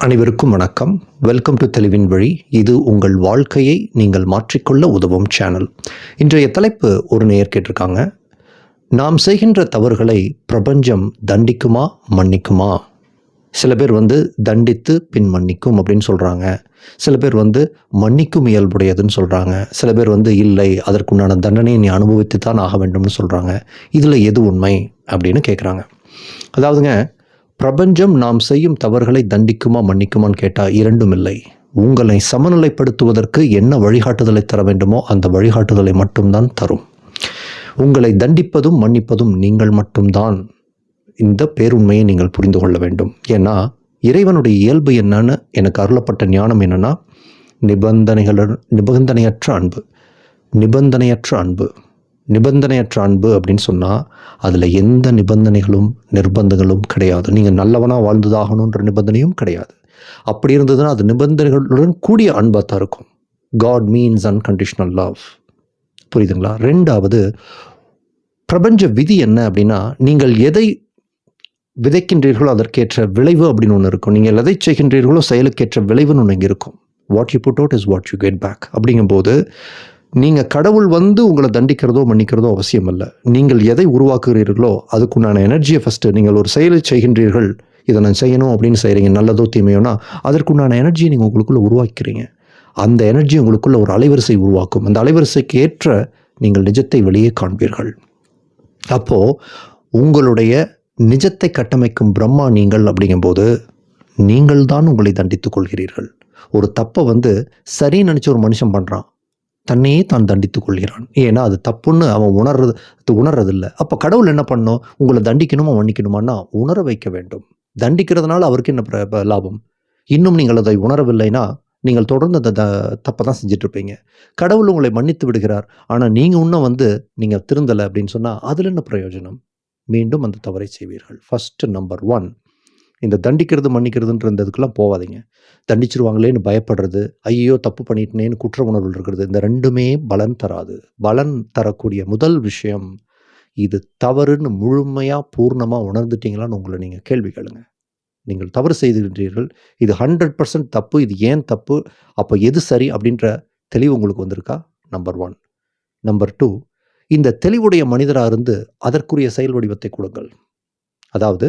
அனைவருக்கும் வணக்கம். Welcome to தெளிவின் வழி இது உங்கள் வாழ்க்கையை நீங்கள் மாற்றிக்கொள்ள உதவும் சேனல் இன்றைய தலைப்பு ஒரு நேர் கேட்டிருக்காங்க. நாம் செய்கின்ற தவறுகளை பிரபஞ்சம் தண்டிக்குமா மன்னிக்குமா? சில பேர் வந்து தண்டித்து பின் மன்னிக்கும் அப்படின்னு சொல்கிறாங்க சில பேர் வந்து மன்னிக்கும் இயல்புடையதுன்னு சொல்கிறாங்க சில பேர் வந்து இல்லை அதற்குண்டான தண்டனையை நீ அனுபவித்து தான் ஆக வேண்டும்னு சொல்கிறாங்க இதில் எது உண்மை அப்படின்னு கேட்குறாங்க அதாவதுங்க பிரபஞ்சம் நாம் செய்யும் தவறுகளை தண்டிக்குமா மன்னிக்குமான்னு கேட்டால் இரண்டும் இல்லை. உங்களை சமநிலைப்படுத்துவதற்கு என்ன வழிகாட்டுதலை தர வேண்டுமோ அந்த வழிகாட்டுதலை மட்டும்தான் தரும். உங்களை தண்டிப்பதும் மன்னிப்பதும் நீங்கள் மட்டும்தான். இந்த பேருண்மையை நீங்கள் புரிந்து கொள்ள வேண்டும். ஏன்னா இறைவனுடைய இயல்பு என்னன்னு எனக்கு அருளப்பட்ட ஞானம் என்னன்னா நிபந்தனைகள் நிபந்தனையற்ற அன்பு. நிபந்தனையற்ற அன்பு. நிபந்தனையற்ற அன்பு அப்படின்னு சொன்னால் அதில் எந்த நிபந்தனைகளும் நிர்பந்தங்களும் கிடையாது. நீங்கள் நல்லவனாக வாழ்ந்ததாகணுன்ற நிபந்தனையும் கிடையாது. அப்படி இருந்ததுன்னா அது நிபந்தனைகளுடன் கூடிய அன்பாக தான் இருக்கும். காட் மீன்ஸ் அன்கண்டிஷனல் லவ் புரியுதுங்களா? ரெண்டாவது பிரபஞ்ச விதி என்ன அப்படின்னா நீங்கள் எதை விதைக்கின்றீர்களோ அதற்கேற்ற விளைவு அப்படின்னு ஒன்று இருக்கும். நீங்கள் எதை செய்கின்றீர்களோ செயலுக்கேற்ற விளைவுன்னு ஒன்று இங்கே இருக்கும். What you put out is what you get back அப்படிங்கும்போது நீங்கள் கடவுள் வந்து உங்களை தண்டிக்கிறதோ மன்னிக்கிறதோ அவசியம் அல்ல நீங்கள் எதை உருவாக்குகிறீர்களோ அதுக்குண்டான எனர்ஜியை ஃபஸ்ட்டு நீங்கள் ஒரு செயலை செய்கின்றீர்கள். இதை நான் செய்யணும் அப்படின்னு செய்கிறீங்க நல்லதோ தீமையோனா அதற்குண்டான எனர்ஜியை நீங்கள் உங்களுக்குள்ளே உருவாக்கிறீங்க. அந்த எனர்ஜி உங்களுக்குள்ள ஒரு அலைவரிசை உருவாக்கும். அந்த அலைவரிசைக்கு ஏற்ற நீங்கள் நிஜத்தை வெளியே காண்பீர்கள். அப்போது உங்களுடைய நிஜத்தை கட்டமைக்கும் பிரம்மா நீங்கள் அப்படிங்கும்போது நீங்கள் தான் உங்களை தண்டித்துக் கொள்கிறீர்கள். ஒரு தப்பை வந்து சரின்னு நினச்சி ஒரு மனுஷன் பண்ணுறான் தன்னையே தான் தண்டித்துக் கொள்கிறான். ஏன்னா அது தப்புன்னு அவன் உணர்றது உணர்றதில்ல. அப்போ கடவுள் என்ன பண்ணும்? உங்களை தண்டிக்கணுமா மன்னிக்கணுமான்னா உணர வைக்க வேண்டும். தண்டிக்கிறதுனால அவருக்கு என்ன ப்ர ப- லாபம்? இன்னும் நீங்கள் அதை உணரவில்லைன்னா நீங்கள் தொடர்ந்து அந்த த- தப்பை தான் செஞ்சிட்ருப்பீங்க கடவுள் உங்களை மன்னித்து விடுகிறார். ஆனால் நீங்கள் இன்னும் வந்து நீங்கள் திருந்தலை அப்படின்னு சொன்னால் அதில் என்ன பிரயோஜனம்? மீண்டும் அந்த தவறை செய்வீர்கள். ஃபஸ்ட்டு நம்பர் ஒன் இந்த தண்டிக்கிறது மன்னிக்கிறதுன்ற இந்த இதுக்கெல்லாம் போகாதீங்க தண்டிச்சிருவாங்களேன்னு பயப்படுறது ஐயோ தப்பு பண்ணிட்டேனேன்னு குற்ற உணர்வு இருக்கிறது இந்த ரெண்டுமே பலன் தராது. பலன் தரக்கூடிய முதல் விஷயம் இது தவறுன்னு முழுமையாக பூர்ணமாக உணர்ந்துட்டீங்களான்னு உங்களை நீங்கள் கேள்வி கேளுங்க. நீங்கள் தவறு செய்துகின்றீர்கள். இது ஹண்ட்ரட் பர்சன்ட் தப்பு இது ஏன் தப்பு அப்போ எது சரி அப்படின்ற தெளிவு உங்களுக்கு வந்திருக்கா? நம்பர் ஒன் நம்பர் டூ இந்த தெளிவுடைய மனிதராக இருந்து அதற்குரிய செயல் வடிவத்தை கொடுங்கள். அதாவது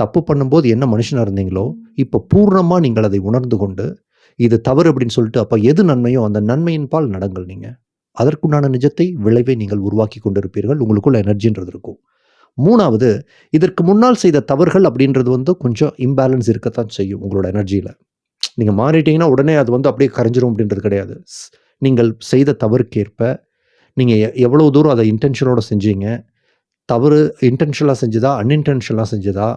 தப்பு பண்ணும்போது என்ன மனுஷனாக இருந்தீங்களோ இப்போ பூர்ணமாக நீங்கள் அதை உணர்ந்து கொண்டு இது தவறு அப்படின்னு சொல்லிட்டு அப்போ எது நன்மையோ அந்த நன்மையின் பால் நடங்கள் நீங்கள் அதற்குண்டான நிஜத்தை விளைவை நீங்கள் உருவாக்கி கொண்டிருப்பீர்கள். உங்களுக்குள்ள எனர்ஜின்றது இருக்கும். மூணாவது இதற்கு முன்னால் செய்த தவறுகள் அப்படின்றது வந்து கொஞ்சம் இம்பேலன்ஸ் இருக்கத்தான் செய்யும் உங்களோட எனர்ஜியில் நீங்கள் மாறிட்டீங்கன்னா உடனே அது வந்து அப்படியே கரைஞ்சிரும் அப்படின்றது கிடையாது. ஸ்- நீங்கள் செய்த தவறுக்கேற்ப நீங்கள் எவ்வளோ தூரம் அதை இன்டென்ஷனோட செஞ்சீங்க? தவறு இன்டென்ஷனலாக செஞ்சதா அன்இன்டென்ஷனலாக செஞ்சதா?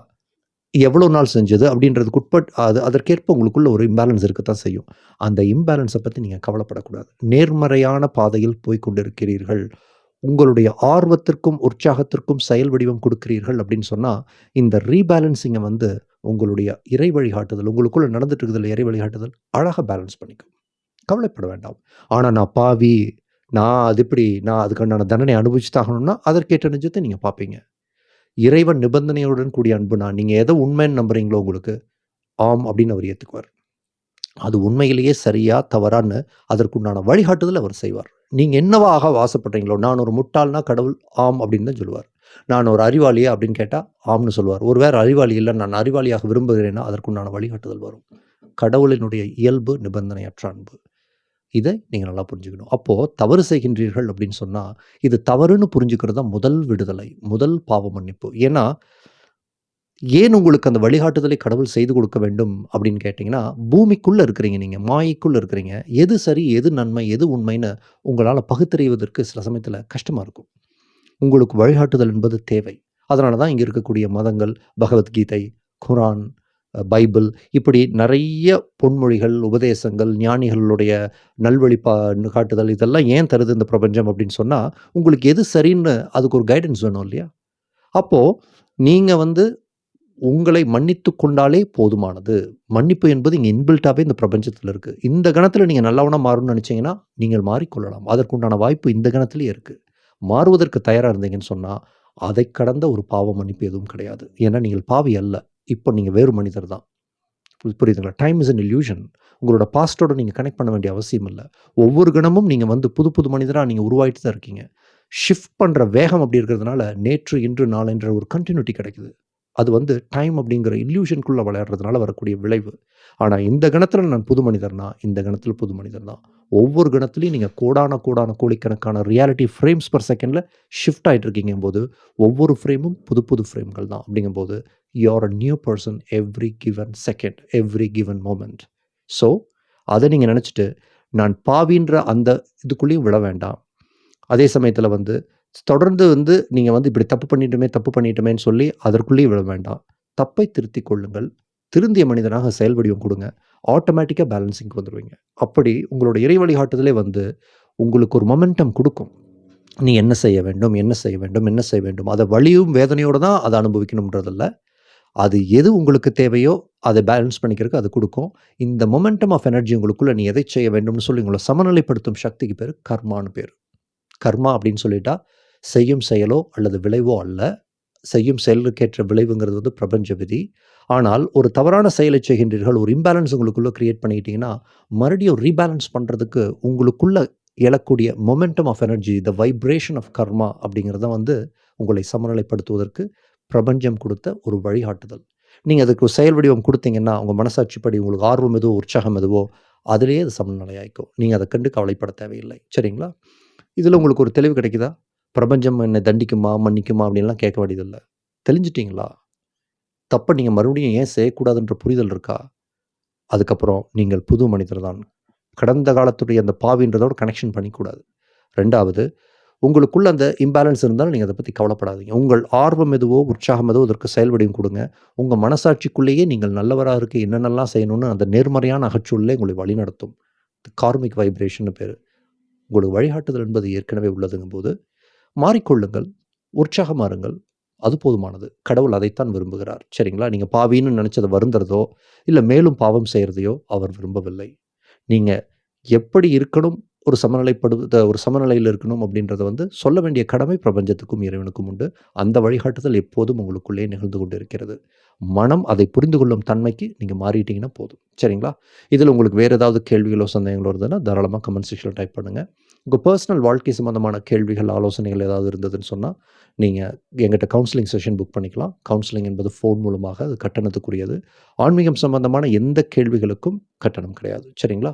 எவ்வளோ நாள் செஞ்சது அப்படின்றதுக்கு உட்பட் அது அதற்கேற்ப உங்களுக்குள்ள ஒரு இம்பேலன்ஸ் இருக்கத்தான் செய்யும். அந்த இம்பேலன்ஸை பற்றி நீங்கள் கவலைப்படக்கூடாது. நேர்மறையான பாதையில் போய்கொண்டிருக்கிறீர்கள் உங்களுடைய ஆர்வத்திற்கும் உற்சாகத்திற்கும் செயல் வடிவம் கொடுக்கிறீர்கள் அப்படின்னு சொன்னால் இந்த ரீபேலன்சிங்கை வந்து உங்களுடைய இறை வழிகாட்டுதல் உங்களுக்குள்ளே நடந்துட்டு இருக்குதுல இறை வழிகாட்டுதல் அழகாக பேலன்ஸ் பண்ணிக்கும். கவலைப்பட வேண்டாம். ஆனால் நான் பாவி நான் அது இப்படி நான் அதுக்கான தண்டனை அனுபவிச்சு தாகணும்னா அதற்கேற்ற நிஜத்தை நீங்கள் பார்ப்பீங்க. இறைவன் நிபந்தனையுடன் கூடிய அன்புனா நீங்கள் எதை உண்மைன்னு நம்புறீங்களோ உங்களுக்கு ஆம் அப்படின்னு அவர் ஏற்றுக்குவார் அது உண்மையிலேயே சரியா தவறான்னு அதற்குண்டான வழிகாட்டுதல் அவர் செய்வார். நீங்கள் என்னவாக ஆக ஆசைப்படுறீங்களோ நான் ஒரு முட்டாள்னா கடவுள் ஆம் அப்படின்னு தான் சொல்லுவார். நான் ஒரு அறிவாளியா அப்படின்னு கேட்டால் ஆம்னு சொல்லுவார். ஒரு வேறு அறிவாளி இல்லை நான் அறிவாளியாக விரும்புகிறேன்னா அதற்குண்டான வழிகாட்டுதல் வரும். கடவுளினுடைய இயல்பு நிபந்தனையற்ற அன்பு. இதை நீங்கள் நல்லா புரிஞ்சுக்கணும். அப்போது தவறு செய்கின்றீர்கள் அப்படின்னு சொன்னால் இது தவறுன்னு புரிஞ்சுக்கிறது தான் முதல் விடுதலை முதல் பாவ மன்னிப்பு. ஏன்னா ஏன் உங்களுக்கு அந்த வழிகாட்டுதலை கடவுள் செய்து கொடுக்க வேண்டும் அப்படின்னு கேட்டிங்கன்னா பூமிக்குள்ளே இருக்கிறீங்க நீங்கள் மாயைக்குள்ளே இருக்கிறீங்க. எது சரி எது நன்மை எது உண்மைன்னு உங்களால் பகுத்தறிவதற்கு சில சமயத்தில் கஷ்டமாக இருக்கும். உங்களுக்கு வழிகாட்டுதல் என்பது தேவை. அதனால தான் இங்கே இருக்கக்கூடிய மதங்கள் பகவத்கீதை குரான் பைபிள். இப்படி நிறைய பொன்மொழிகள் உபதேசங்கள் ஞானிகளுடைய நல்வழி பா காட்டுதல் இதெல்லாம் ஏன் தருது இந்த பிரபஞ்சம் அப்படின்னு சொன்னால் உங்களுக்கு எது சரின்னு அதுக்கு ஒரு கைடன்ஸ் வேணும் இல்லையா? அப்போது நீங்கள் வந்து உங்களை மன்னித்து கொண்டாலே போதுமானது. மன்னிப்பு என்பது இங்கே இன்பில்ட்டாகவே இந்த பிரபஞ்சத்தில் இருக்குது இந்த கணத்தில் நீங்கள் நல்லவனாக மாறணும்னு நினச்சிங்கன்னா நீங்கள் மாறிக்கொள்ளலாம். அதற்குண்டான வாய்ப்பு இந்த கணத்திலேயே இருக்குது மாறுவதற்கு தயாராக இருந்தீங்கன்னு சொன்னால் அதை கடந்த ஒரு பாவ மன்னிப்பு எதுவும் கிடையாது. ஏன்னா நீங்கள் பாவி அல்ல. இப்போ நீங்கள் வேறு மனிதர் தான். புரியுதுங்களா? டைம் இஸ் அன் இல்யூஷன் உங்களோட பாஸ்டோட நீங்கள் கனெக்ட் பண்ண வேண்டிய அவசியம் இல்லை. ஒவ்வொரு கணமும் நீங்கள் வந்து புது புது மனிதராக நீங்கள் உருவாயிட்டு தான் இருக்கீங்க. ஷிஃப்ட் பண்ணுற வேகம் அப்படி இருக்கிறதுனால நேற்று இன்று நாளென்ற ஒரு கண்டினியூட்டி கிடைக்குது. அது வந்து டைம் அப்படிங்கிற இல்யூஷனுக்குள்ளே விளையாடுறதுனால வரக்கூடிய விளைவு. ஆனால் இந்த கணத்தில் நான் புது மனிதர்னா இந்த கணத்தில் புது மனிதர் தான். ஒவ்வொரு கணத்துலையும் நீங்கள் கோடான கோடான கோடிக்கணக்கான ரியாலிட்டி ஃப்ரேம்ஸ் பர் செகண்டில் ஷிஃப்ட் ஆகிட்டு இருக்கீங்க போது ஒவ்வொரு ஃப்ரேமும் புது புது ஃப்ரேம்கள் தான். அப்படிங்கும்போது you're a new person every given second every given moment so அதை நீங்கள் நினச்சிட்டு நான் பாவின்ற அந்த இதுக்குள்ளேயும் விழ வேண்டாம். அதே சமயத்தில் வந்து தொடர்ந்து வந்து நீங்கள் வந்து இப்படி தப்பு பண்ணிட்டோமே தப்பு பண்ணிட்டோமேன்னு சொல்லி அதற்குள்ளேயும் விழ வேண்டாம். தப்பை திருத்தி கொள்ளுங்கள். திருந்திய மனிதனாக செயல் வடிவம் கொடுங்க. ஆட்டோமேட்டிக்காக பேலன்சிங்க்கு வந்துடுவீங்க அப்படி உங்களோட இறை வழிகாட்டுதலே வந்து உங்களுக்கு ஒரு மொமெண்டம் கொடுக்கும். நீ என்ன செய்ய வேண்டும் என்ன செய்ய வேண்டும் என்ன செய்ய வேண்டும் அதை வலியும் வேதனையோடு தான் அதை அனுபவிக்கணுன்றதில்ல அது எது உங்களுக்கு தேவையோ அதை பேலன்ஸ் பண்ணிக்கிறதுக்கு அது கொடுக்கும். இந்த மொமெண்டம் ஆஃப் எனர்ஜி உங்களுக்குள்ளே நீ எதை செய்ய வேண்டும்னு சொல்லி உங்களை சமநிலைப்படுத்தும் சக்திக்கு பேர் கர்மான்னு பேர். கர்மா அப்படின்னு சொல்லிட்டா செய்யும் செயலோ அல்லது விளைவோ அல்ல. செய்யும் செயலுக்கேற்ற விளைவுங்கிறது வந்து பிரபஞ்ச விதி. ஆனால் ஒரு தவறான செயலை செய்கின்றீர்கள் ஒரு இம்பேலன்ஸ் உங்களுக்குள்ளே க்ரியேட் பண்ணிக்கிட்டீங்கன்னா மறுபடியும் ரீபேலன்ஸ் பண்ணுறதுக்கு உங்களுக்குள்ளே எழக்கூடிய momentum of energy the vibration of karma அப்படிங்கிறத வந்து உங்களை சமநிலைப்படுத்துவதற்கு பிரபஞ்சம் கொடுத்த ஒரு வழிகாட்டுதல். நீங்கள் அதுக்கு செயல் வடிவம் கொடுத்தீங்கன்னா உங்கள் மனசாட்சிப்படி உங்களுக்கு ஆர்வம் எதுவோ உற்சாகம் எதுவோ அதிலேயே அது சமநிலையாய்க்கும். நீங்கள் அதை கண்டு கவலைப்பட தேவையில்லை. சரிங்களா? இதில் உங்களுக்கு ஒரு தெளிவு கிடைக்குதா? பிரபஞ்சம் என்னை தண்டிக்குமா மன்னிக்குமா அப்படின்லாம் கேட்க வேண்டியதில்லை. தெளிஞ்சிட்டிங்களா? தப்பை நீங்கள் மறுபடியும் ஏன் செய்யக்கூடாதுன்ற புரிதல் இருக்கா? அதுக்கப்புறம் நீங்கள் புது மனிதர் தான் கடந்த காலத்துடைய அந்த பாவின்றதோட கனெக்ஷன் பண்ணிக்கூடாது. ரெண்டாவது உங்களுக்குள்ள அந்த இம்பேலன்ஸ் இருந்தாலும் நீங்கள் அதை பற்றி கவலைப்படாதீங்க. உங்கள் ஆர்வம் எதுவோ உற்சாகம் எதுவோ அதற்கு செயல்படையும் கொடுங்க. உங்கள் மனசாட்சிக்குள்ளேயே நீங்கள் நல்லவராக இருக்க என்னென்னலாம் செய்யணும்னு அந்த நேர்மறையான அகச்சூழலே உங்களை வழிநடத்தும். கார்மிக் வைப்ரேஷன் பேர். உங்களுக்கு வழிகாட்டுதல் என்பது ஏற்கனவே உள்ளதுங்கும் போது மாறிக்கொள்ளுங்கள் உற்சாகமாக இருங்கள். அது போதுமானது. கடவுள் அதைத்தான் விரும்புகிறார். சரிங்களா? நீங்கள் பாவின்னு நினச்சதை வருந்துறதோ இல்லை மேலும் பாவம் செய்கிறதையோ அவர் விரும்பவில்லை. நீங்கள் எப்படி இருக்கணும் ஒரு சமநிலைப்படுத்த ஒரு சமநிலையில் இருக்கணும் அப்படின்றத வந்து சொல்ல வேண்டிய கடமை பிரபஞ்சத்துக்கும் இறைவனுக்கும் உண்டு. அந்த வழிகாட்டுதல் எப்போதும் உங்களுக்குள்ளே நிகழ்ந்து கொண்டு இருக்கிறது மனம் அதை புரிந்து கொள்ளும் தன்மைக்கு நீங்கள் மாறிட்டீங்கன்னா போதும். சரிங்களா? இதில் உங்களுக்கு வேறு ஏதாவது கேள்விகளோ சந்தேகங்களோ இருந்ததுன்னா தாராளமாக கமெண்ட் செக்ஷனில் டைப் பண்ணுங்கள் உங்கள் பர்சனல் வாழ்க்கை சம்மந்தமான கேள்விகள் ஆலோசனைகள் ஏதாவது இருந்ததுன்னு சொன்னால் நீங்கள் எங்கிட்ட கவுன்சிலிங் செஷன் புக் பண்ணிக்கலாம். கவுன்சிலிங் என்பது ஃபோன் மூலமாக அது கட்டணத்துக்குரியது. ஆன்மீகம் சம்பந்தமான எந்த கேள்விகளுக்கும் கட்டணம் கிடையாது. சரிங்களா?